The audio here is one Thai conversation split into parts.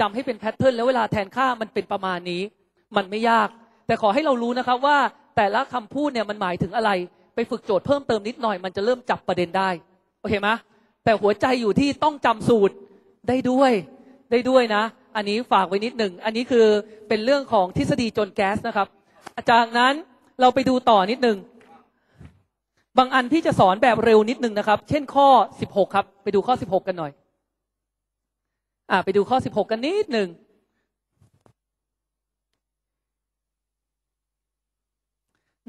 จำให้เป็นแพทเทิร์นแล้วเวลาแทนค่ามันเป็นประมาณนี้ มันไม่ยาก แต่ขอให้เรารู้นะครับว่าแต่ละคำพูดเนี่ยมันหมายถึงอะไร ไปฝึกโจทย์เพิ่มเติมนิดหน่อย มันจะเริ่มจับประเด็นได้โอเคไหมแต่หัวใจอยู่ที่ต้องจำสูตรได้ด้วยได้ด้วยนะ อันนี้ฝากไว้นิดหนึ่งอันนี้คือเป็นเรื่องของทฤษฎีจนแก๊สนะครับ จากนั้นเราไปดูต่อนิดหนึ่งบางอันพี่จะสอนแบบเร็วนิดหนึ่งนะครับ เช่นข้อ 16 ครับ ไปดูข้อ 16 กันหน่อย อ่าไปดูข้อ16กันนิดหนึ่ง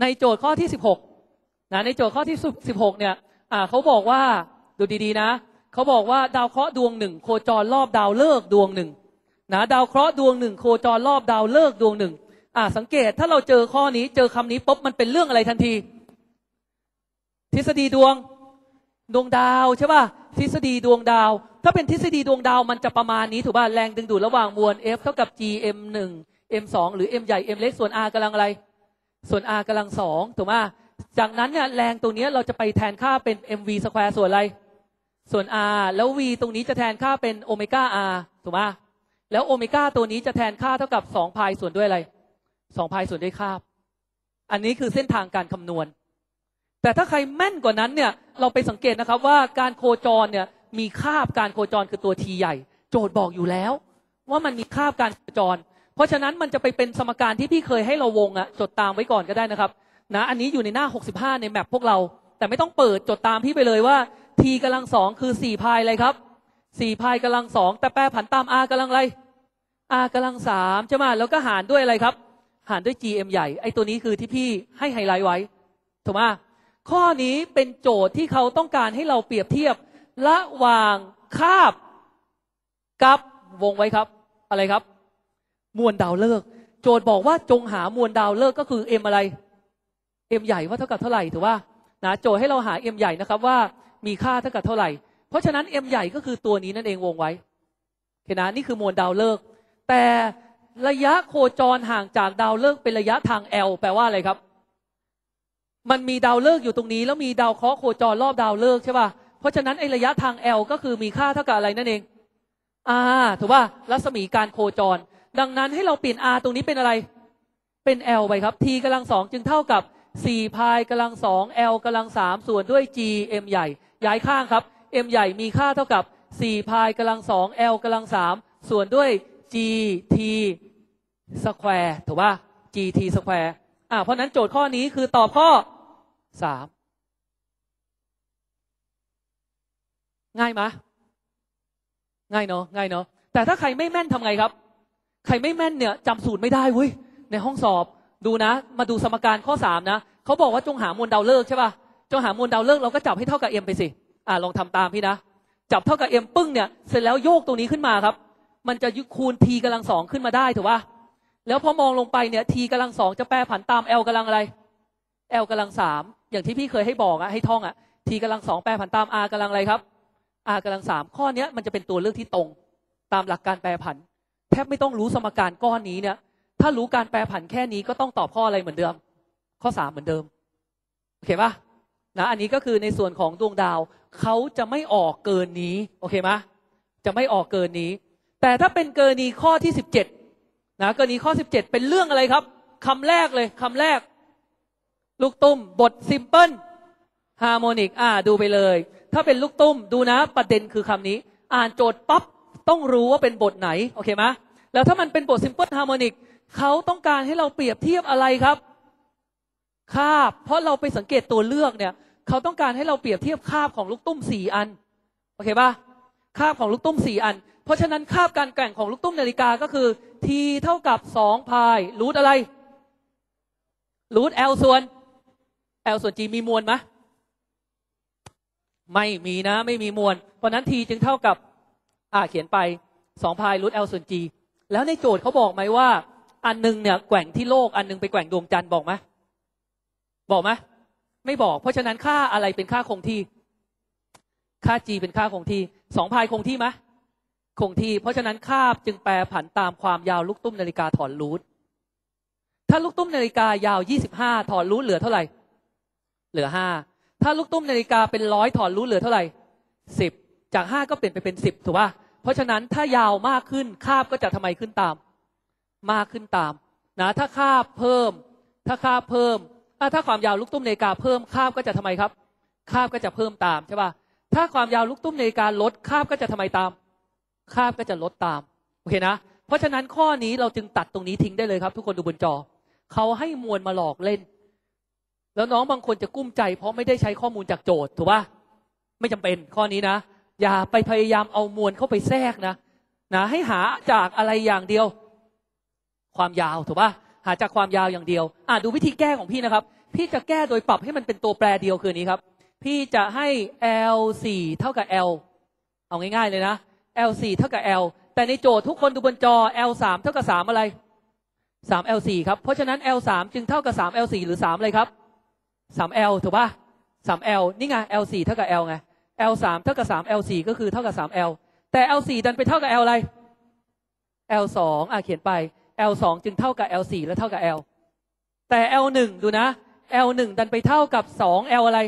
ในโจทย์ข้อที่16นะในโจทย์ข้อที่16เนี่ยอ่าเขาบอกว่าดูดีๆนะเขาบอกว่าดาวเคราะห์ดวงหนึ่งโคจรรอบดาวฤกษ์ดวงหนึ่งนะดาวเคราะห์ดวงหนึ่งโคจรรอบดาวฤกษ์ดวงหนึ่งอ่าสังเกตถ้าเราเจอข้อนี้เจอคำนี้ปุ๊บมันเป็นเรื่องอะไรทันที ทฤษฎีดวง ดวงดาวใช่ป่ะทฤษฎีดวงดาว ถ้าเป็นทฤษฎีดวงดาวมันจะประมาณนี้ถูกป่ะแรงดึงดูดระหว่างมวล F เท่ากับ G M 1 M 2หรือ M ใหญ่ M เล็กส่วน R กำลังอะไร ส่วน R กำลังสองถูกป่ะจากนั้นเนี่ยแรงตัวนี้เราจะไปแทนค่าเป็น mv สแควร์ส่วนอะไร ส่วน r แล้ว v ตรงนี้จะแทนค่าเป็นโอเมก้า r ถูกไหมแล้วโอเมก้าตัวนี้จะแทนค่าเท่ากับ2พายส่วนด้วยอะไร2พายส่วนด้วยคาบ อันนี้คือเส้นทางการคำนวณ แต่ถ้าใครแม่นกว่านั้นเนี่ยเราไปสังเกตนะครับว่าการโคจรเนี่ยมีคาบการโคจรคือตัว t ใหญ่ โจทย์บอกอยู่แล้ว ว่ามันมีคาบการโคจร เพราะฉะนั้นมันจะไปเป็นสมการที่พี่เคยให้เราวงอะจดตามไว้ก่อนก็ได้นะครับนะอันนี้อยู่ในหน้า 65 ในแมปพวกเรา แต่ไม่ต้องเปิดจดตามพี่ไปเลยว่า t กำลังสองคือ4พายอะไรครับ4พายกำลังสองแต่แปรผันตาม r กำลังอะไร r กำลังสามใช่ไหมแล้วก็หารด้วยอะไรครับ หารด้วย gm ใหญ่ไอตัวนี้คือที่พี่ให้ไฮไลท์ไว้ถูกไหม ข้อนี้เป็นโจทย์ที่เขาต้องการให้เราเปรียบเทียบระหว่างคาบกับวงไว้ครับ อะไรครับ มวลดาวฤกษ์โจทย์บอกว่าจงหามวลดาวฤกษ์ก็คือ m อะไร m ใหญ่ว่าเท่ากับเท่าไหร่ถือว่านะโจทย์ให้เราหา m ใหญ่นะครับว่ามีค่าเท่ากับเท่าไหร่ เพราะฉะนั้น m ใหญ่ก็คือตัวนี้นั่นเองวงไว้เห็นนะนี่คือมวลดาวฤกษ์แต่ระยะโคจรห่างจากดาวฤกษ์เป็นระยะทาง l แปลว่าอะไรครับ มันมีดาวฤกษ์อยู่ตรงนี้ แล้วมีดาวเคราะห์โคจรรอบดาวฤกษ์ใช่ป่ะเพราะฉะนั้นไอ้ระยะทาง l ก็คือมีค่าเท่ากับอะไรนั่นเอง r ถูกป่ะรัศมีการโคจร ดังนั้นให้เราเปลี่ยน r ตรงนี้เป็นอะไร เป็น l ไปครับ t กำลังสองจึงเท่ากับ4พายกำลังสอง l กำลังสามส่วนด้วย g m ใหญ่ ย้ายข้างครับ m ใหญ่มีค่าเท่ากับ4พายกำลังสอง l กำลังสามส่วนด้วย g t สแควร์ถูกป่ะ g t สแควร์อ่าเพราะนั้นโจทย์ข้อนี้คือตอบข้อ สามง่ายไหมง่ายเนาะง่ายเนาะแต่ถ้าใครไม่แม่นทำไงครับ ใครไม่แม่นเนี่ยจำสูตรไม่ได้เว้ยในห้องสอบดูนะ มาดูสมการข้อสามนะเขาบอกว่าจงหามวลดาวฤกษ์ใช่ป่ะจงหามวลดาวฤกษ์เราก็จับให้เท่ากับ m ไปสิอ่าลองทำตามพี่นะจับเท่ากับ m ปึ้งเนี่ยเสร็จแล้วโยกตรงนี้ขึ้นมาครับ มันจะคูณ t กำลังสองขึ้นมาได้ถูกป่ะแล้วพอมองลงไปเนี่ย t กำลังสองจะแปรผันตาม l กำลังอะไร l กำลังสาม อย่างที่พี่เคยให้บอกอะให้ท่องอะ t กำลังสองแปรผันตาม r กำลังอะไรครับ r กำลังสามข้อนี้มันจะเป็นตัวเลือกที่ตรง ตามหลักการแปรผัน แทบไม่ต้องรู้สมการก้อนนี้เนี่ย ถ้ารู้การแปรผันแค่นี้ก็ต้องตอบข้ออะไรเหมือนเดิม ข้อสามเหมือนเดิมโอเคปะนะอันนี้ก็คือในส่วนของดวงดาวเขาจะไม่ออกเกินนี้โอเคไหมจะไม่ออกเกินนี้ แต่ถ้าเป็นเกินนี้ข้อที่สิบเจ็ดนะเกินนี้ข้อสิบเจ็ดเป็นเรื่องอะไรครับคำแรกเลยคำแรก ลูกตุ้มบทซิมเพิลฮาร์โมนิกอ่าดูไปเลย ถ้าเป็นลูกตุ้มดูนะประเด็นคือคำนี้ อ่านโจทย์ปั๊บต้องรู้ว่าเป็นบทไหน โอเคไหมแล้วถ้ามันเป็นบทซิมเพิลฮาร์โมนิกเขาต้องการให้เราเปรียบเทียบอะไรครับคาบ เพราะเราไปสังเกตตัวเลือกเนี่ย เขาต้องการให้เราเปรียบเทียบคาบของลูกตุ้มสี่อัน โอเคปะคาบของลูกตุ้มสี่อัน เพราะฉะนั้นคาบการแกว่งของลูกตุ้มนาฬิกาก็คือ t เท่ากับสองพายรูทอะไรรูท l ส่วน l ส่วน g มีมวลไหมไม่มีนะ ไม่มีมวล เพราะนั้น t จึงเท่ากับ อ่าเขียนไปสองพายรูท l ส่วน g แล้วในโจทย์เขาบอกไหมว่า อันนึงเนี่ยแกว่งที่โลก อันนึงไปแกว่งดวงจันทร์บอกไหมบอกไหมไม่บอก เพราะฉะนั้นค่าอะไรเป็นค่าคงที่ ค่า g เป็นค่าคงที่สองพายคงที่ไหมคงที่ เพราะฉะนั้นค่าจึงแปรผันตามความยาวลูกตุ้มนาฬิกาถอนรูทถ้าลูกตุ้มนาฬิกายาวยี่สิบห้าถอนรูทเหลือเท่าไหร่ เหลือห้าถ้าลูกตุ้มนาฬิกาเป็นร้อยถอนรูทเหลือเท่าไหร่สิบจากห้าก็เปลี่ยนไปเป็นสิบถูกป่ะเพราะฉะนั้นถ้ายาวมากขึ้นคาบก็จะทำไมขึ้นตาม มากขึ้นตามนะถ้าคาบเพิ่ม ถ้าคาบเพิ่มถ้าความยาวลูกตุ้มนาฬิกาเพิ่มคาบก็จะทำไมครับ คาบก็จะเพิ่มตามใช่ป่ะถ้าความยาวลูกตุ้มนาฬิกาลดคาบก็จะทำไมตาม คาบก็จะลดตามโอเคนะเพราะฉะนั้นข้อนี้เราจึงตัดตรงนี้ทิ้งได้เลยครับ ทุกคนดูบนจอเขาให้มวลมาหลอกเล่น แล้วน้องบางคนจะกุ้มใจ เพราะไม่ได้ใช้ข้อมูลจากโจทย์ถูกปะไม่จำเป็นข้อนี้นะ อย่าไปพยายามเอามวลเข้าไปแทรกนะนะให้หาจากอะไรอย่างเดียว ความยาวถูกปะหาจากความยาวอย่างเดียว อะดูวิธีแก้ของพี่นะครับ พี่จะแก้โดยปรับให้มันเป็นตัวแปรเดียวคือนนี้ครับ พี่จะให้ L 4เท่ากับ L เอาง่ายๆเลยนะ L 4เท่ากับ L แต่ในโจทย์ทุกคนดูบนจอ L 3เท่ากับ3อะไร3 L 4ครับ เพราะฉะนั้น L 3จึงเท่ากับ3 L 4หรือ3อะไรครับ 3 L ถูกปะ่ะ3 L นี่ไง L 4เท่ากับ L ไง L 3เท่ากับ3 L 4ก็คือเท่ากับ3 L แต่ L 4ดันไปเท่ากับ L อะไร L 2อะเขียนไป L 2จึงเท่ากับ L 4และเท่ากับ L แต่ L 1ดูนะ L 1ดันไปเท่ากับ2 L อะไร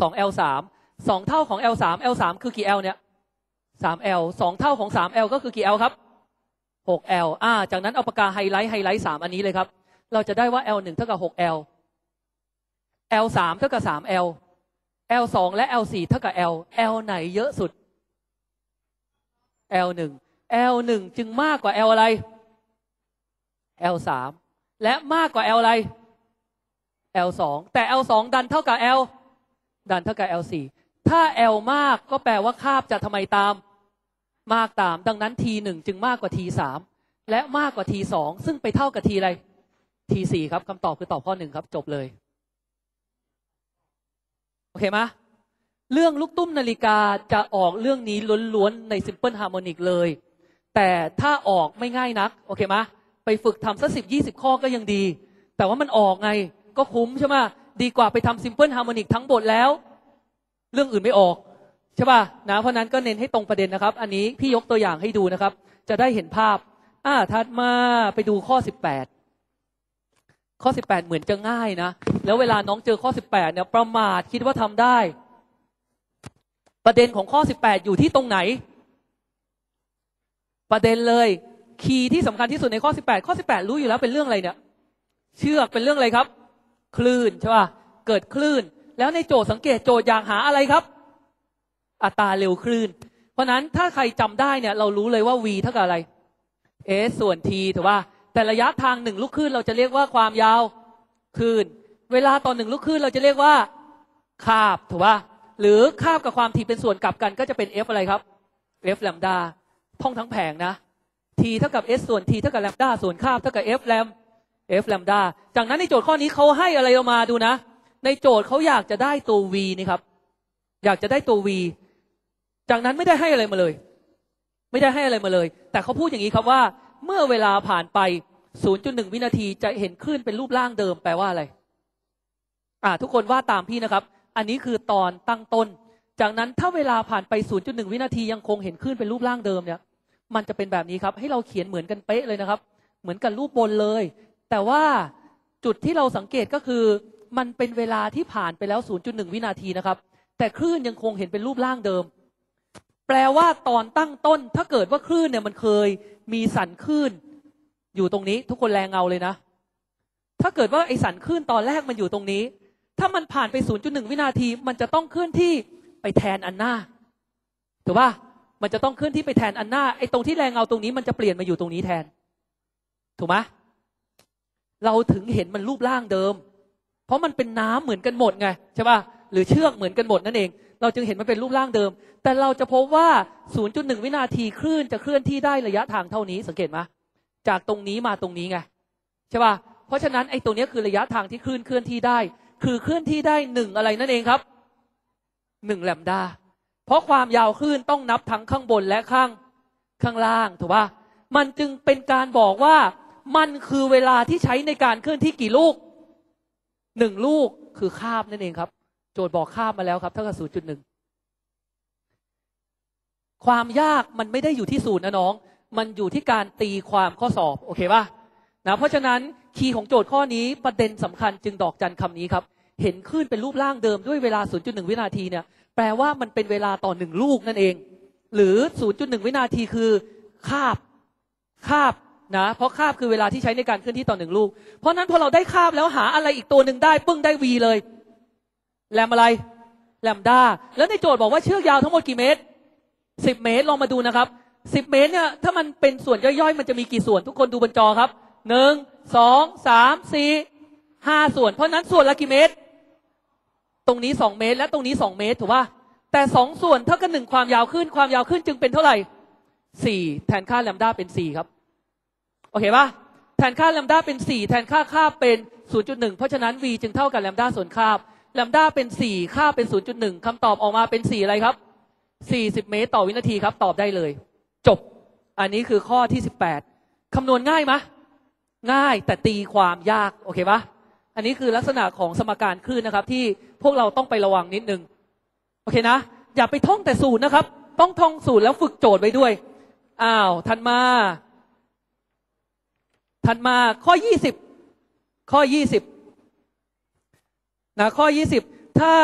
2 L 3 2เท่าของ L 3 L 3คือกี่ L เนี่ย3 L 2เท่าของ3 L ก็คือกี่ L ครับ6 L อ่า จากนั้นเอาปากกาไฮไลท์ไฮไลท์3อันนี้เลยครับ เราจะได้ว่า L 1เท่ากับ6 L L 3เท่ากับ3 L L 2และ L 4เท่ากับ L L ไหนเยอะสุด L 1 L 1จึงมากกว่า L อะไร L 3และมากกว่า L อะไร L 2แต่ L 2ดันเท่ากับ L ดันเท่ากับ L 4ถ้า L มากก็แปลว่าคาบจะทำไมตาม มากตาม ดังนั้น T 1จึงมากกว่า T 3และมากกว่า T 2ซึ่งไปเท่ากับ T อะไร T 4ครับคำตอบคือตอบข้อหนึ่งครับ จบเลย อเคไหมเรื่องลูกตุ้มนาฬิกาจะออกเรื่องนี้ล้วนๆใน Simple Harmonic เลย แต่ถ้าออกไม่ง่ายนัก โอเคไหมไปฝึกทำสักสิบยี่สิบข้อก็ยังดี แต่ว่ามันออกไงก็คุ้มใช่ไหมดีกว่าไปทำ Simple Harmonic ทั้งบทแล้ว เรื่องอื่นไม่ออกใช่ป่ะนะเพราะนั้นก็เน้นให้ตรงประเด็นนะครับ อันนี้พี่ยกตัวอย่างให้ดูนะครับ จะได้เห็นภาพ อ่าถัดมาไปดูข้อสิบแปด ข้อสิบแปดเหมือนจะง่ายนะ แล้วเวลาน้องเจอข้อสิบแปดเนี่ยประมาทคิดว่าทำได้ ประเด็นของข้อสิบแปดอยู่ที่ตรงไหน ประเด็นเลยคีย์ที่สำคัญที่สุดในข้อสิบแปดข้อสิบแปดรู้อยู่แล้วเป็นเรื่องอะไรเนี่ย เชือกเป็นเรื่องอะไรครับ คลื่นใช่ป่ะเกิดคลื่น แล้วในโจทย์สังเกตโจทย์อยากหาอะไรครับ อัตราเร็วคลื่น เพราะนั้นถ้าใครจำได้เนี่ย เรารู้เลยว่า v เท่ากับอะไร s ส่วน t ถูกป่ะ แต่ระยะทางหนึ่งลูกคลื่นเราจะเรียกว่าความยาวคลื่น เวลาต่อหนึ่งลูกคลื่นเราจะเรียกว่าคาบถูกป่ะหรือคาบกับความถี่เป็นส่วนกลับกันก็จะเป็น f อะไรครับ f แลมดาท่องทั้งแผงนะ t เท่ากับ s ส่วน t เท่ากับแลมดาส่วนคาบเท่ากับ f แลม f แลมดาจากนั้นในโจทย์ข้อนี้เขาให้อะไรเรามาดูนะ ในโจทย์เขาอยากจะได้ตัว v นี่ครับ อยากจะได้ตัว v จากนั้นไม่ได้ให้อะไรมาเลย ไม่ได้ให้อะไรมาเลย แต่เขาพูดอย่างนี้ครับว่า เมื่อเวลาผ่านไป 0.1 วินาทีจะเห็นคลื่นเป็นรูปร่างเดิมแปลว่าอะไร อ่า ทุกคนว่าตามพี่นะครับ อันนี้คือตอนตั้งต้น จากนั้นถ้าเวลาผ่านไป 0.1 วินาทียังคงเห็นคลื่นเป็นรูปร่างเดิมเนี่ย มันจะเป็นแบบนี้ครับ ให้เราเขียนเหมือนกันเป๊ะเลยนะครับ เหมือนกันรูปบนเลย แต่ว่าจุดที่เราสังเกตก็คือ มันเป็นเวลาที่ผ่านไปแล้ว 0.1 วินาทีนะครับ แต่คลื่นยังคงเห็นเป็นรูปร่างเดิม แปลว่าตอนตั้งต้น ถ้าเกิดว่าคลื่นเนี่ยมันเคยมีสันคลื่น อยู่ตรงนี้ทุกคนแรงเงาเลยนะ ถ้าเกิดว่าไอสันคลื่นตอนแรกมันอยู่ตรงนี้ ถ้ามันผ่านไป 0.1 วินาที มันจะต้องเคลื่อนที่ไปแทนอันหน้าถูกป่ะมันจะต้องเคลื่อนที่ไปแทนอันหน้าไอตรงที่แรงเงาตรงนี้มันจะเปลี่ยนมาอยู่ตรงนี้แทน ถูกไหมเราถึงเห็นมันรูปร่างเดิม เพราะมันเป็นน้ำเหมือนกันหมดไงใช่ป่ะหรือเชือกเหมือนกันหมดนั่นเอง เราจึงเห็นมันเป็นรูปร่างเดิม แต่เราจะพบว่า 0.1 วินาทีคลื่นจะเคลื่อนที่ได้ระยะทางเท่านี้สังเกตไหมจากตรงนี้มาตรงนี้ไงใช่ป่ะเพราะฉะนั้นไอ้ตรงนี้คือระยะทางที่คลื่นเคลื่อนที่ได้ คือเคลื่อนที่ได้หนึ่งอะไรนั่นเองครับหนึ่งแลมดา เพราะความยาวคลื่นต้องนับทั้งข้างบนและข้างข้างล่างถูกป่ะมันจึงเป็นการบอกว่ามันคือเวลาที่ใช้ในการเคลื่อนที่กี่ลูกหนึ่งลูกคือคาบนั่นเองครับ โจทย์บอกคาบมาแล้วครับเท่ากับศูนย์จุดหนึ่งความยากมันไม่ได้อยู่ที่ศูนย์นะน้อง มันอยู่ที่การตีความข้อสอบโอเคป่ะนะเพราะฉะนั้นคีย์ของโจทย์ข้อนี้ประเด็นสำคัญจึงดอกจันคำนี้ครับ เห็นคลื่นเป็นรูปร่างเดิมด้วยเวลา 0.1 วินาทีเนี่ย แปลว่ามันเป็นเวลาต่อหนึ่งลูกนั่นเอง หรือ 0.1 วินาทีคือคาบคาบนะเพราะคาบคือเวลาที่ใช้ในการเคลื่อนที่ต่อหนึ่งลูก เพราะนั้นพอเราได้คาบแล้วหาอะไรอีกตัวหนึ่งได้ปึ้งได้วีเลย แลมอะไร แลมด้า แล้วในโจทย์บอกว่าเชือกยาวทั้งหมดกี่เมตรสิบเมตรลองมาดูนะครับสิบเมตรเนี่ยถ้ามันเป็นส่วนย่อยๆ มันจะมีกี่ส่วนทุกคนดูบนจอครับหนึ่งสองสามสี่ห้าส่วน เพราะนั้นส่วนละกี่เมตร ตรงนี้สองเมตร และตรงนี้สองเมตรถูกป่ะแต่สองส่วนเท่ากับหนึ่งความยาวขึ้นความยาวขึ้นจึงเป็นเท่าไหร่สี่แทนค่าแลมด้าเป็นสี่ครับโอเคป่ะแทนค่าแลมด้าเป็นสี่แทนค่าค่าบเป็นศูนย์จุดหนึ่งเพราะฉะนั้น v จึงเท่ากับแลมด้าส่วนคาบ แลมด้าเป็นสี่ค่าเป็นศูนย์จุดหนึ่งคำตอบออกมาเป็นสี่อะไรครับ40เมตรต่อวินาทีครับ ตอบได้เลย จบ อันนี้คือข้อที่18คำนวณง่ายไหมง่ายแต่ตีความยากโอเคปะอันนี้คือลักษณะของสมการคลื่นนะครับ ที่พวกเราต้องไประวังนิดนึงโอเคนะ อย่าไปท่องแต่สูตรนะครับ ต้องท่องสูตรแล้วฝึกโจทย์ไว้ด้วยอ้าวทันมาทันมาข้อ20ข้อ20 นะข้อ 20 ถ้า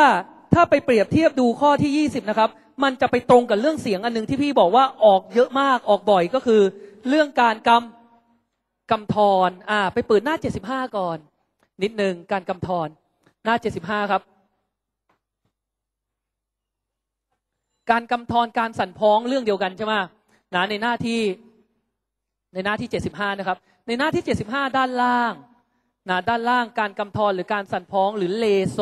ถ้าไปเปรียบเทียบดูข้อที่ 20 นะครับ มันจะไปตรงกับเรื่องเสียงอันหนึงที่พี่บอกว่าออกเยอะมากออกบ่อยก็คือ เรื่องการกำกำทอนอ่าไปเปิดหน้า 75 ก่อน นิดหนึ่งการกำทอนหน้า 75 ครับ การกำทอนการสั่นพ้องเรื่องเดียวกันใช่ไหมนะในหน้าที่ในหน้าที่ 75 นะครับ ในหน้าที่ 75 ด้านล่าง นะด้านล่างการกำทอนหรือการสั่นพ้องหรือเลโซ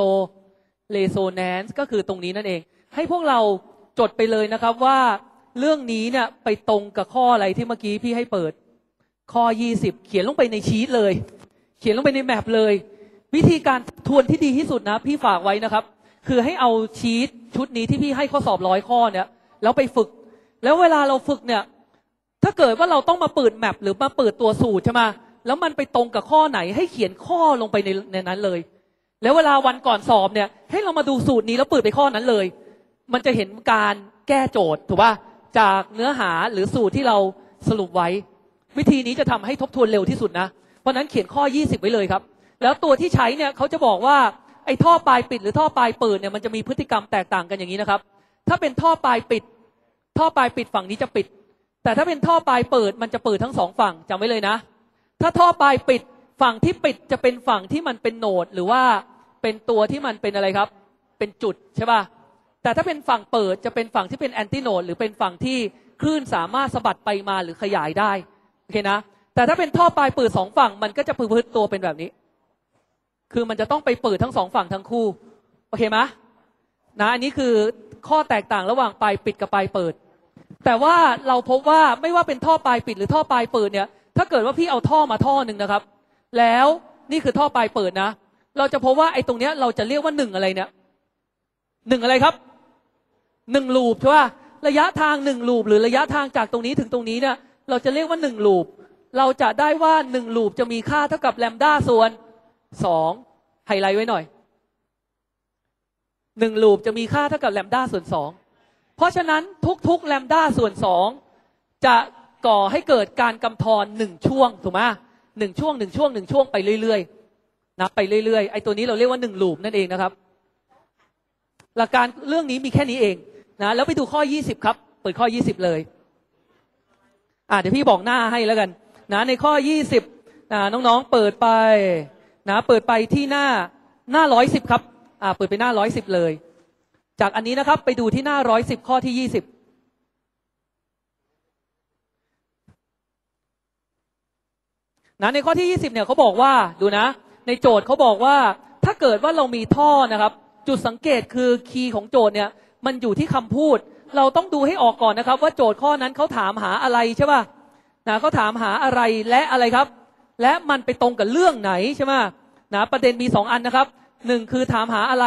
เลโซแนนซ์ก็คือตรงนี้นั่นเอง ให้พวกเราจดไปเลยนะครับว่าเรื่องนี้เนี่ยไปตรงกับข้ออะไรที่เมื่อกี้พี่ให้เปิด ข้อ 20 เขียนลงไปในชีตเลย เขียนลงไปในแมปเลย วิธีการทวนที่ดีที่สุดนะ พี่ฝากไว้นะครับ คือให้เอาชีตชุดนี้ที่พี่ให้ข้อสอบร้อยข้อเนี่ยแล้วไปฝึก แล้วเวลาเราฝึกเนี่ย ถ้าเกิดว่าเราต้องมาเปิดแมปหรือมาเปิดตัวสูตรใช่ไหม แล้วมันไปตรงกับข้อไหน ให้เขียนข้อลงไปในในนั้นเลย แล้วเวลาวันก่อนสอบเนี่ย ให้เรามาดูสูตรนี้แล้วเปิดไปข้อนั้นเลย มันจะเห็นการแก้โจทย์ถูกป่ะจากเนื้อหาหรือสูตรที่เราสรุปไว้ วิธีนี้จะทำให้ทบทวนเร็วที่สุดนะ เพราะฉะนั้นเขียนข้อ 20 ไว้เลยครับ แล้วตัวที่ใช้เนี่ยเขาจะบอกว่าไอ้ท่อปลายปิดหรือท่อปลายเปิดเนี่ยมันจะมีพฤติกรรมแตกต่างกันอย่างนี้นะครับ ถ้าเป็นท่อปลายปิด ท่อปลายปิดฝั่งนี้จะปิด แต่ถ้าเป็นท่อปลายเปิดมันจะเปิดทั้งสองฝั่งจำไว้เลยนะ ถ้าท่อปลายปิดฝั่งที่ปิดจะเป็นฝั่งที่มันเป็นโหนดหรือว่าเป็นตัวที่มันเป็นอะไรครับ เป็นจุดใช่ป่ะแต่ถ้าเป็นฝั่งเปิดจะเป็นฝั่งที่เป็นแอนติโนดหรือเป็นฝั่งที่คลื่นสามารถสะบัดไปมาหรือขยายได้โอเคนะ แต่ถ้าเป็นท่อปลายเปิดสองฝั่งมันก็จะประพฤติตัวเป็นแบบนี้ คือมันจะต้องไปเปิดทั้งสองฝั่งทั้งคู่โอเคไหมนะอันนี้คือข้อแตกต่างระหว่างปลายปิดกับปลายเปิด แต่ว่าเราพบว่าไม่ว่าเป็นท่อปลายปิดหรือท่อปลายเปิดเนี่ย ถ้าเกิดว่าพี่เอาท่อมาท่อหนึ่งนะครับ แล้วนี่คือท่อปลายเปิดนะ เราจะพบว่าไอ้ตรงเนี้ยเราจะเรียกว่าหนึ่งอะไรเนี่ยหนึ่งอะไรครับหนึ่งลูปใช่ป่ะระยะทางหนึ่งลูปหรือระยะทางจากตรงนี้ถึงตรงนี้เนี่ย เราจะเรียกว่าหนึ่งลูปเราจะได้ว่าหนึ่งลูปจะมีค่าเท่ากับแลมด้าส่วนสองไฮไลท์ไว้หน่อยหนึ่งลูปจะมีค่าเท่ากับแลมด้าส่วนสองเพราะฉะนั้นทุกๆแลมด้าส่วนสองจะ ก่อให้เกิดการกำทอนหนึ่งช่วงถูกไหมหนึ่งช่วงหนึ่งช่วงหนึ่งช่วงไปเรื่อยๆนับไปเรื่อยๆไอ้ตัวนี้เราเรียกว่าหนึ่งลูปนั่นเองนะครับ หลักการเรื่องนี้มีแค่นี้เองนะแล้วไปดูข้อ20ครับ เปิดข้อ20เลยอ่าเดี๋ยวพี่บอกหน้าให้แล้วกันนะในข้อ20นะน้องๆเปิดไปนะเปิดไปที่หน้าหน้า110ครับอ่าเปิดไปหน้า110เลย จากอันนี้นะครับ ไปดูที่หน้า110ข้อที่20 นะในข้อที่ 20เนี่ยเขาบอกว่าดูนะ ในโจทย์เขาบอกว่า ถ้าเกิดว่าเรามีท่อนะครับ จุดสังเกตคือคีย์ของโจทย์เนี่ยมันอยู่ที่คำพูด เราต้องดูให้ออกก่อนนะครับ ว่าโจทย์ข้อนั้นเขาถามหาอะไรใช่ป่ะนะเขาถามหาอะไรและอะไรครับ และมันไปตรงกับเรื่องไหนใช่ไหมนะประเด็นมีสองอันนะครับหนึ่งคือถามหาอะไร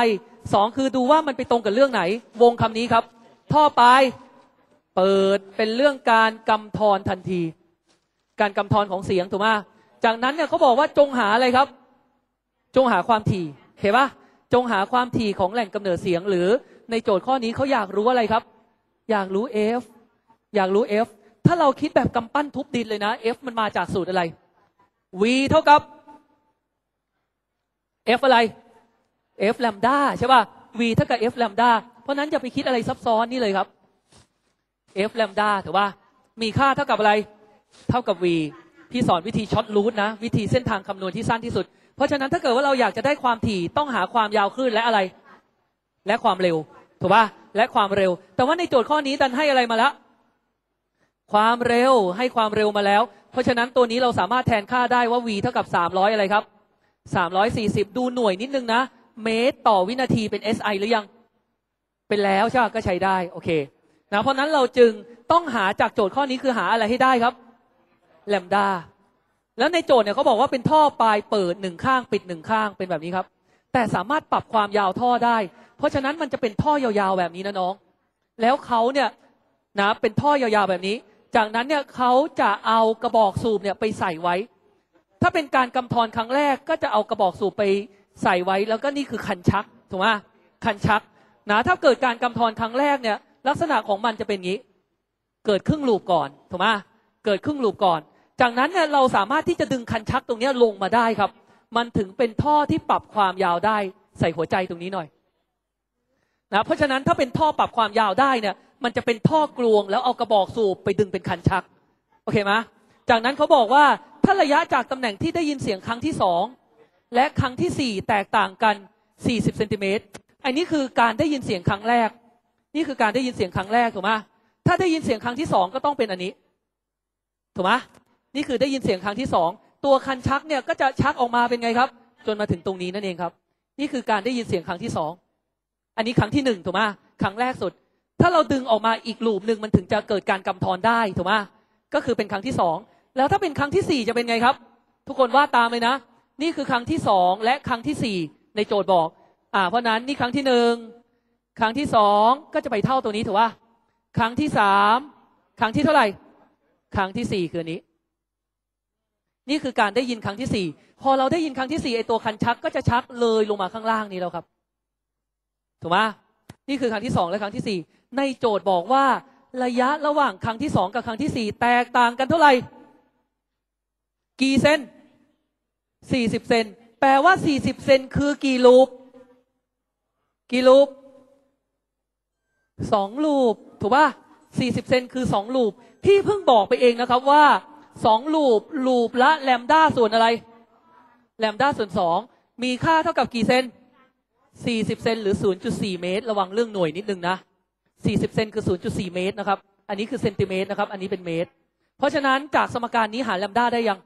สองคือดูว่ามันไปตรงกับเรื่องไหน วงคำนี้ครับ ท่อปลายเปิดเป็นเรื่องการกำทอนทันที การกำทอนของเสียงถูกไหม จากนั้นเนี่ยเขาบอกว่าจงหาอะไรครับ จงหาความถี่เห็นปะจงหาความถี่ของแหล่งกำเนิดเสียง หรือในโจทย์ข้อนี้เขาอยากรู้อะไรครับ อยากรู้ f อยากรู้ f ถ้าเราคิดแบบกำปั้นทุบดินเลยนะ f มันมาจากสูตรอะไร v เท่ากับ f อะไร f แลมด้าใช่ป่ะ v เท่ากับ f แลมด้าเพราะนั้นอย่าไปคิดอะไรซับซ้อนนี่เลยครับ f แลมดาถือว่ามีค่าเท่ากับอะไร เท่ากับ v พี่สอนวิธีช็อตรูทนะ วิธีเส้นทางคำนวณที่สั้นที่สุด เพราะฉะนั้นถ้าเกิดว่าเราอยากจะได้ความถี่ต้องหาความยาวคลื่นและอะไร และความเร็วถูกป่ะและความเร็ว แต่ว่าในโจทย์ข้อนี้ดันให้อะไรมาแล้วความเร็วให้ความเร็วมาแล้ว เพราะฉะนั้นตัวนี้เราสามารถแทนค่าได้ว่า v เท่ากับ 300 อะไรครับ 340 ดูหน่วยนิดนึงนะ เมตรต่อวินาทีเป็น SI หรือยัง เป็นแล้วใช่ก็ใช้ได้ โอเคนะเพราะนั้นเราจึงต้องหาจากโจทย์ข้อนี้คือหาอะไรให้ได้ครับ แลมดาแล้วในโจทย์เนี่ยเขาบอกว่าเป็นท่อปลายเปิดหนึ่งข้างปิดหนึ่งข้างเป็นแบบนี้ครับ แต่สามารถปรับความยาวท่อได้ เพราะฉะนั้นมันจะเป็นท่อยาวๆแบบนี้นะน้อง แล้วเขาเนี่ยนะเป็นท่อยาวๆแบบนี้ จากนั้นเนี่ยเขาจะเอากระบอกสูบเนี่ยไปใส่ไว้ ถ้าเป็นการกำทอนครั้งแรกก็จะเอากระบอกสูบไปใส่ไว้ แล้วก็นี่คือคันชักถูกไหมคันชักนะถ้าเกิดการกำทอนครั้งแรกเนี่ยลักษณะของมันจะเป็นงี้ เกิดครึ่งลูปก่อนถูกไหมเกิดครึ่งลูปก่อน จากนั้นเนี่ยเราสามารถที่จะดึงคันชักตรงนี้ลงมาได้ครับ มันถึงเป็นท่อที่ปรับความยาวได้ใส่หัวใจตรงนี้หน่อยนะเพราะฉะนั้นถ้าเป็นท่อปรับความยาวได้เนี่ย มันจะเป็นท่อกลวง แล้วเอากระบอกสูบไปดึงเป็นคันชัก โอเคไหมจากนั้นเขาบอกว่าถ้าระยะจากตำแหน่งที่ได้ยินเสียงครั้งที่สองและครั้งที่สี่แตกต่างกัน 40เซนติเมตรอันนี้คือการได้ยินเสียงครั้งแรก นี่คือการได้ยินเสียงครั้งแรกถูกไหมถ้าได้ยินเสียงครั้งที่สองก็ต้องเป็นอันนี้ถูกไหม นี่คือได้ยินเสียงครั้งที่สองตัวคันชักเนี่ยก็จะชักออกมาเป็นไงครับ จนมาถึงตรงนี้นั่นเองครับ นี่คือการได้ยินเสียงครั้งที่สองอันนี้ครั้งที่หนึ่งถูกไหมครั้งแรกสุด ถ้าเราดึงออกมาอีกลูปหนึ่งมันถึงจะเกิดการกำทอนได้ถูกไหมก็คือเป็นครั้งที่สองแล้วถ้าเป็นครั้งที่สี่จะเป็นไงครับ ทุกคนว่าตามเลยนะ นี่คือครั้งที่สองและครั้งที่สี่ในโจทย์บอกอ่าเพราะนั้นนี่ครั้งที่หนึ่งครั้งที่สองก็จะไปเท่าตัวนี้ถูกป่ะครั้งที่สามครั้งที่เท่าไหร่ ครั้งที่สี่คืออัน นี่คือการได้ยินครั้งที่สี่พอเราได้ยินครั้งที่สี่ไอตัวคันชักก็จะชักเลยลงมาข้างล่างนี้แล้วครับ ถูกไหมนี่คือครั้งที่สองและครั้งที่สี่ในโจทย์บอกว่าระยะระหว่างครั้งที่สองกับครั้งที่สี่แตกต่างกันเท่าไหร่ กี่เซนสี่สิบเซนแปลว่าสี่สิบเซนคือกี่ลูป กี่ลูปสองลูป ถูกป่ะสี่สิบเซนคือสองลูป พี่เพิ่งบอกไปเองนะครับว่า สองลูปลูปละแลมด้าส่วนอะไร แลมด้าส่วนสองมีค่าเท่ากับกี่เซนสี่สิบเซนหรือศูนย์จุดสี่เมตร ระวังเรื่องหน่วยนิดนึงนะสี่สิบเซนคือศูนย์จุดสี่เมตรนะครับ อันนี้คือเซนติเมตรนะครับ อันนี้เป็นเมตร เพราะฉะนั้นจากสมการนี้หาแลมด้าได้ยัง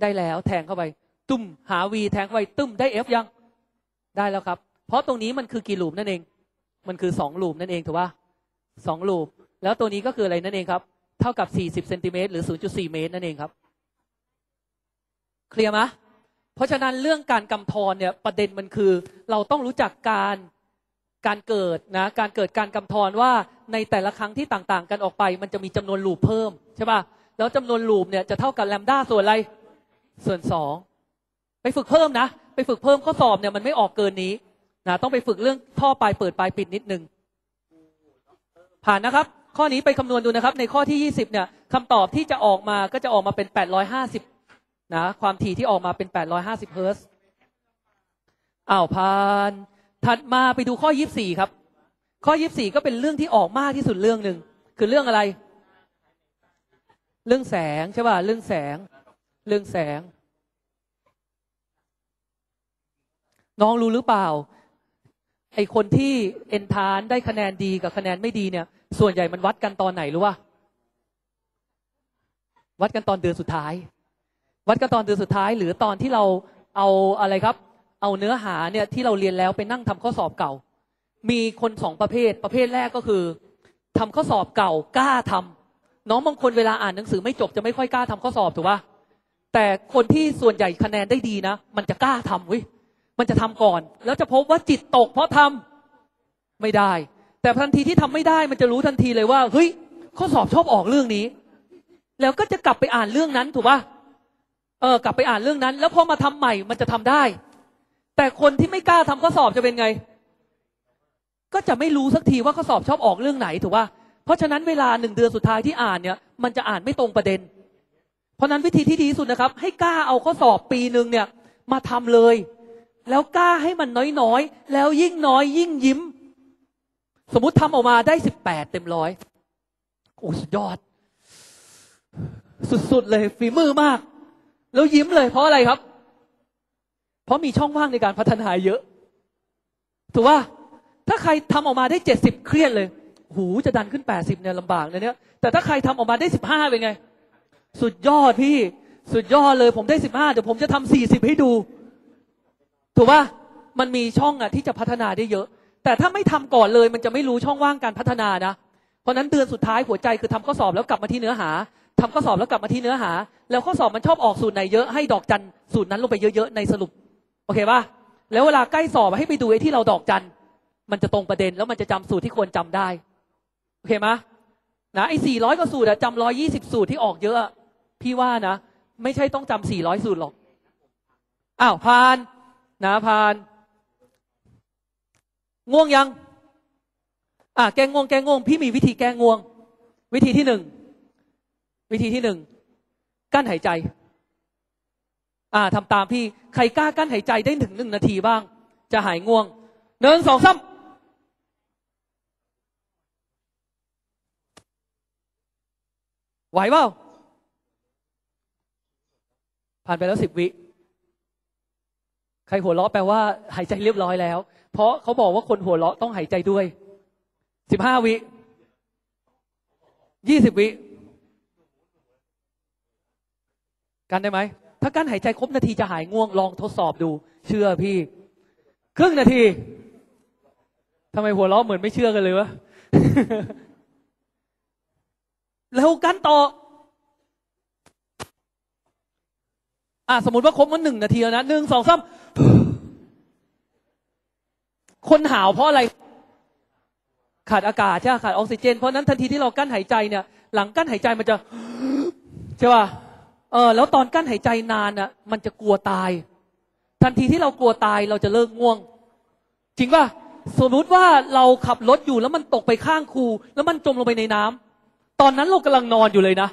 ได้แล้ว แทงเข้าไป ตุ้มหา v แทงเข้าไปตุ้มได้ f ยัง ได้แล้วครับ เพราะตรงนี้มันคือกี่ลูปนั่นเอง มันคือสองลูปนั่นเองถูกป่ะสองลูปแล้วตัวนี้ก็คืออะไรนั่นเองครับ เท่ากับสี่สิบเซนติเมตรหรือศูนย์จุดสี่เมตรนั่นเองครับ เคลียร์ไหมเพราะฉะนั้นเรื่องการกำทอนเนี่ยประเด็นมันคือ เราต้องรู้จักการการเกิดนะการเกิดการกำทอนว่าในแต่ละครั้งที่ต่างๆ กันออกไป มันจะมีจำนวนลูปเพิ่มใช่ป่ะแล้วจำนวนลูปเนี่ยจะเท่ากับแลมด้าส่วนอะไรส่วนสองไปฝึกเพิ่มนะ ไปฝึกเพิ่มข้อสอบเนี่ยมันไม่ออกเกินนี้นะต้องไปฝึกเรื่องท่อปลายเปิดปลายปิดนิดนึงผ่านนะครับ ข้อนี้ไปคำนวณดูนะครับ ในข้อที่ 20 เนี่ยคำตอบที่จะออกมาก็จะออกมาเป็น 850 นะ ความถี่ที่ออกมาเป็น 850 เฮิร์ตซ์อ้าวผ่านถัดมาไปดูข้อ 24 ครับ ข้อ 24 ก็เป็นเรื่องที่ออกมากที่สุดเรื่องหนึ่งคือเรื่องอะไร เรื่องแสงใช่ป่ะเรื่องแสง เรื่องแสง น้องรู้หรือเปล่า ไอคนที่เอนทานได้คะแนนดีกับคะแนนไม่ดีเนี่ย ส่วนใหญ่มันวัดกันตอนไหนรู้ป่ะวัดกันตอนเดือนสุดท้าย วัดกันตอนเดือนสุดท้าย หรือตอนที่เราเอาอะไรครับ เอาเนื้อหาเนี่ยที่เราเรียนแล้วไปนั่งทำข้อสอบเก่า มีคนสองประเภท ประเภทแรกก็คือทำข้อสอบเก่ากล้าทำน้องบางคนเวลาอ่านหนังสือไม่จบจะไม่ค่อยกล้าทำข้อสอบถูกป่ะแต่คนที่ส่วนใหญ่คะแนนได้ดีนะ มันจะกล้าทำเว้ย มันจะทำก่อน แล้วจะพบว่าจิตตกเพราะทำไม่ได้ แต่ทันทีที่ทำไม่ได้ มันจะรู้ทันทีเลยว่าเฮ้ยข้อสอบชอบออกเรื่องนี้ แล้วก็จะกลับไปอ่านเรื่องนั้นถูกป่ะเออกลับไปอ่านเรื่องนั้น แล้วพอมาทำใหม่มันจะทำได้ แต่คนที่ไม่กล้าทำข้อสอบจะเป็นไง ก็จะไม่รู้สักทีว่าข้อสอบชอบออกเรื่องไหนถูกป่ะเพราะฉะนั้นเวลาหนึ่งเดือนสุดท้ายที่อ่านเนี่ย มันจะอ่านไม่ตรงประเด็น เพราะนั้นวิธีที่ดีที่สุดนะครับ ให้กล้าเอาข้อสอบปีหนึ่งเนี่ย มาทำเลย แล้วกล้าให้มันน้อยๆ แล้วยิ่งน้อยยิ่งยิ้ม สมมติทำออกมาได้สิบแปดเต็มร้อยโอ้สุดยอด สุดๆเลยฝีมือมาก แล้วยิ้มเลยเพราะอะไรครับ เพราะมีช่องว่างในการพัฒนาเยอะ ถูกว่าถ้าใครทำออกมาได้เจ็ดสิบเครียดเลย หูจะดันขึ้นแปดสิบเนี่ยลำบากนเนี่ยแต่ถ้าใครทำออกมาได้สิบห้าเป็นไง สุดยอดพี่ สุดยอดเลย ผมได้สิบห้าเดี๋ยวผมจะทำสี่สิบให้ดู ถูกป่ะมันมีช่องอะที่จะพัฒนาได้เยอะ แต่ถ้าไม่ทำก่อนเลย มันจะไม่รู้ช่องว่างการพัฒนานะเพราะนั้นเดือนสุดท้ายหัวใจคือทำข้อสอบแล้วกลับมาที่เนื้อหาทำข้อสอบแล้วกลับมาที่เนื้อหา แล้วข้อสอบมันชอบออกสูตรไหนเยอะให้ดอกจันสูตรนั้นลงไปเยอะๆในสรุปโอเคป่ะแล้วเวลาใกล้สอบให้ไปดูไอ้ที่เราดอกจันมันจะตรงประเด็นแล้วมันจะจำสูตรที่ควรจำได้โอเคไหมนะไอ้สี่ร้อยกว่าสูตรอะจำร้อยี่สิบสูตรที่ออกเยอะอะพี่ว่านะ ไม่ใช่ต้องจำสี่ร้อยสูตรหรอกอ้าวพาน นะพาน ง่วงยัง อะแกง่วงแกง่วง พี่มีวิธีแกง่วง วิธีที่หนึ่ง วิธีที่หนึ่งกั้นหายใจ อ่าทำตามพี่ ใครกล้ากั้นหายใจได้ถึงหนึ่งนาทีบ้าง จะหายง่วงหนึ่งสองสามไหวเปล่าผ่านไปแล้วสิบวิ ใครหัวเราะแปลว่าหายใจเรียบร้อยแล้ว เพราะเขาบอกว่าคนหัวเราะต้องหายใจด้วยสิบห้าวิยี่สิบวิกันได้ไหม ถ้ากั้นหายใจครบนาทีจะหายง่วงลองทดสอบดู เชื่อพี่ ครึ่งนาทีทำไมหัวเราะเหมือนไม่เชื่อกันเลยวะแล้วกันต่อ อะสมมติว่าครบมันหนึ่งนาทีแล้วนะหนึ่งสองสาม คนหาวเพราะอะไร ขาดอากาศใช่ไหมขาดออกซิเจน เพราะนั้นทันทีที่เรากั้นหายใจเนี่ย หลังกั้นหายใจมันจะใช่ป่ะเออแล้วตอนกั้นหายใจนานอะ มันจะกลัวตาย ทันทีที่เรากลัวตายเราจะเลิกง่วง จริงป่ะสมมติว่าเราขับรถอยู่แล้วมันตกไปข้างคูแล้วมันจมลงไปในน้ำตอนนั้นเรากำลังนอนอยู่เลยนะ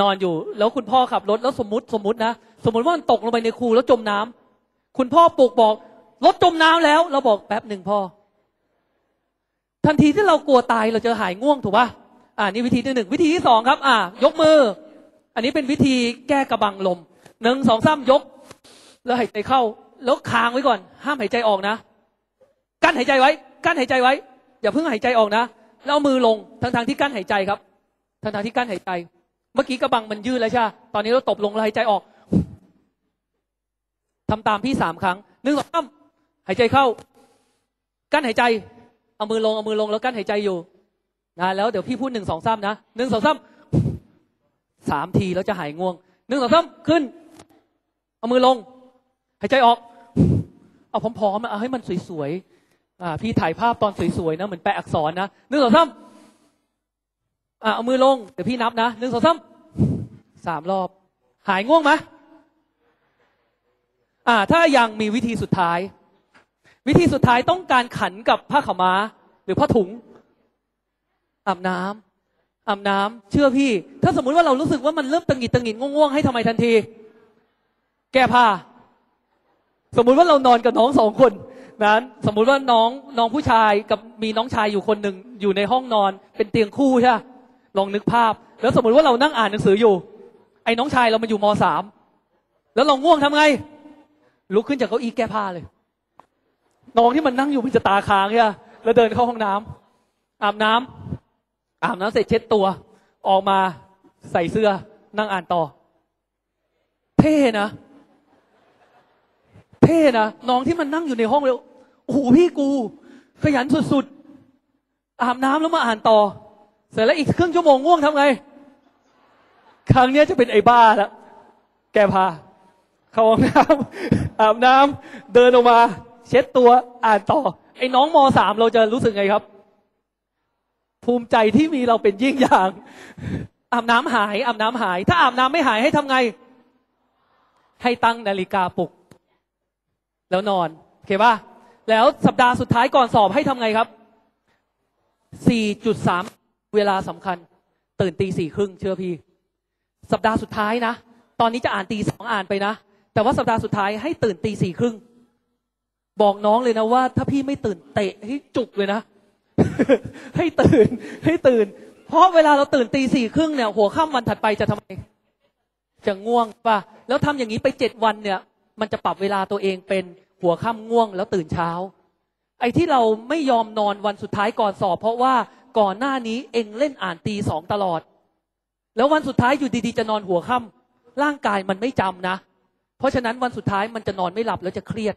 นอนอยู่ แล้วคุณพ่อขับรถแล้วสมมติสมมตินะสมมติว่ามันตกลงไปในคูแล้วจมน้ำคุณพ่อปลุกบอก รถจมน้ำแล้ว เราบอกแป๊บหนึ่งพ่อทันทีที่เรากลัวตายเราจะหายง่วงถูกป่ะอ่านี่วิธีที่หนึ่งวิธีที่สองครับ อ่า ยกมือ อันนี้เป็นวิธีแก้กระบังลมหนึ่งสองสามยก แล้วหายใจเข้า แล้วค้างไว้ก่อน ห้ามหายใจออกนะกั้นหายใจไว้ กั้นหายใจไว้ อย่าเพิ่งหายใจออกนะแล้วเอามือลงทั้งทางที่กั้นหายใจครับทั้งทางที่กั้นหายใจ เมื่อกี้กระบังมันยืดแล้วใช่ตอนนี้เราตบลงแล้วหายใจออกทำตามพี่สามครั้งหนึ่งสองสาม หายใจเข้า กั้นหายใจ เอามือลงเอามือลงแล้วกั้นหายใจอยู่นะแล้วเดี๋ยวพี่พูดหนึ่งสองสามนะหนึ่งสองสามสามทีแล้วจะหายง่วงหนึ่งสองสามขึ้น เอามือลง หายใจออก เอาพร้อมๆนะเอาให้มันสวยๆอ่าพี่ถ่ายภาพตอนสวยๆนะเหมือนแปะอักษรนะหนึ่งสองสามอ่าเอามือลงเดี๋ยวพี่นับนะหนึ่งสองสามสามรอบ หายง่วงไหมอ่า ถ้ายังมีวิธีสุดท้าย วิธีสุดท้ายต้องการขันกับผ้าขาวม้า หรือผ้าถุงอาบน้ำอาบน้ำเชื่อพี่ ถ้าสมมุติว่าเรารู้สึกว่ามันเริ่มตังหิดตังหิดง่วงๆให้ทำไมทันที แก้ผ้า สมมุติว่าเรานอนกับน้องสองคนนั้นสมมุติว่าน้องน้องผู้ชายกับมีน้องชายอยู่คนหนึ่งอยู่ในห้องนอนเป็นเตียงคู่ใช่ลองนึกภาพ แล้วสมมุติว่าเรานั่งอ่านหนังสืออยู่ ไอ้น้องชายเรามาอยู่มสามแล้วเราง่วงทำไง ลุกขึ้นจากเก้าอี้แก้ผ้าเลย น้องที่มันนั่งอยู่มันจะตาค้างใช่ไหมแล้วเดินเข้าห้องน้ำอาบน้ำอาบน้ำเสร็จเช็ดตัว ออกมาใส่เสื้อ นั่งอ่านต่อ เท่นะเท่นะน้องที่มันนั่งอยู่ในห้องเลยโอ้โหพี่กู ขยันสุดๆอาบน้ำแล้วมาอ่านต่อ เสร็จแล้วอีกครึ่งชั่วโมงง่วงทำไง ครั้งเนี้ยจะเป็นไอ้บ้าล้วแก้ผ้าเข้าห้องน้ำอาบน้ำเดินออกมา เช็ดตัวอ่านต่อ ไอ้น้องมสามเราจะรู้สึกไงครับ ภูมิใจที่มีเราเป็นยิ่งอย่างอาบน้ำหายอาบน้ำหาย ถ้าอาบน้ำไม่หายให้ทำไง ให้ตั้งนาฬิกาปลุก แล้วนอนโอเคป่ะแล้วสัปดาห์สุดท้ายก่อนสอบให้ทำไงครับ 4.3 เวลาสำคัญ ตื่นตีสี่ครึ่งเชื่อพี่ สัปดาห์สุดท้ายนะ ตอนนี้จะอ่านตีสองอ่านไปนะ แต่ว่าสัปดาห์สุดท้ายให้ตื่นตีสี่ครึ่ง บอกน้องเลยนะว่า ถ้าพี่ไม่ตื่นเตะให้จุกเลยนะ ให้ตื่น ให้ตื่น เพราะเวลาเราตื่นตีสี่ครึ่งเนี่ย หัวค่ำวันถัดไปจะทำไมจะง่วงป่ะแล้วทำอย่างนี้ไปเจ็ดวันเนี่ย มันจะปรับเวลาตัวเองเป็นหัวค่ำง่วงแล้วตื่นเช้า ไอ้ที่เราไม่ยอมนอนวันสุดท้ายก่อนสอบ เพราะว่าก่อนหน้านี้เองเล่นอ่านตีสองตลอด แล้ววันสุดท้ายอยู่ดีๆจะนอนหัวค่ำร่างกายมันไม่จำนะ เพราะฉะนั้นวันสุดท้ายมันจะนอนไม่หลับแล้วจะเครียด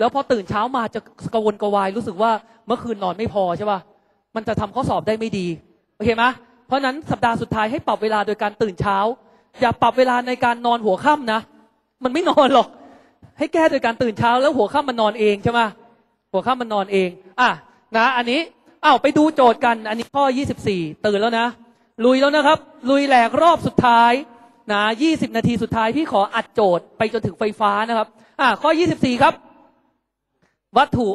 แล้วพอตื่นเช้ามาจะกระวนกระวายรู้สึกว่าเมื่อคืนนอนไม่พอใช่ป่ะมันจะทำข้อสอบได้ไม่ดีโอเคไหมเพราะนั้นสัปดาห์สุดท้ายให้ปรับเวลาโดยการตื่นเช้า อย่าปรับเวลาในการนอนหัวค่ำนะ มันไม่นอนหรอก ให้แก้โดยการตื่นเช้าแล้วหัวค่ำมันนอนเองใช่ไหมหัวค่ำมันนอนเองอะนะอันนี้อ้าวไปดูโจทย์กัน อันนี้ข้อ 24 ตื่นแล้วนะ ลุยแล้วนะครับ ลุยแหลกรอบสุดท้ายนะ20 นาทีสุดท้ายพี่ขออัดโจทย์ไปจนถึงไฟฟ้านะครับอะข้อ 24 ครับ วัตถุ